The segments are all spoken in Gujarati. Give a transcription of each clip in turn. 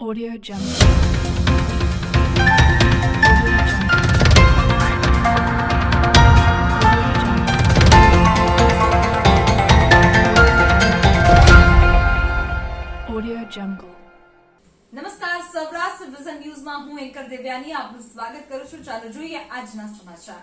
Audio Jungle. Audio Jungle. નમસ્કાર સૌરાષ્ટ્ર વિઝન ન્યૂઝમાં હું એન્કર દેવ્યાની આપનું સ્વાગત કરું છું ચાલો જોઈએ આજના સમાચાર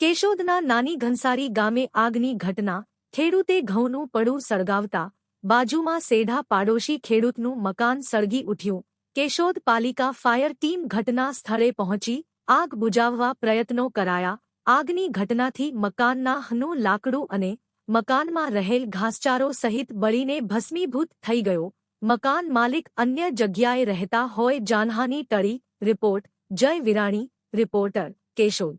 કેશોદના નાની ઘનસારી ગામે આગની ઘટના ખેડૂતે ઘઉંનું પડું સળગાવતા બાજુમાં સેઢા પાડોશી ખેડૂતનું મકાન સળગી ઉઠ્યું કેશોદ પાલિકા ફાયર ટીમ ઘટના સ્થળે પહોંચી, આગ બુજાવવા પ્રયત્નો કરાયા, આગની ઘટનાથી મકાનના હનું લાકડું અને મકાનમાં રહેલ ઘાસચારો સહિત બળીને ભસ્મીભૂત થઈ ગયો. મકાન માલિક અન્ય જગ્યાએ રહેતા હોય જાનહાની ટળી, રિપોર્ટ, જય વિરાણી, રિપોર્ટર, કેશોદ.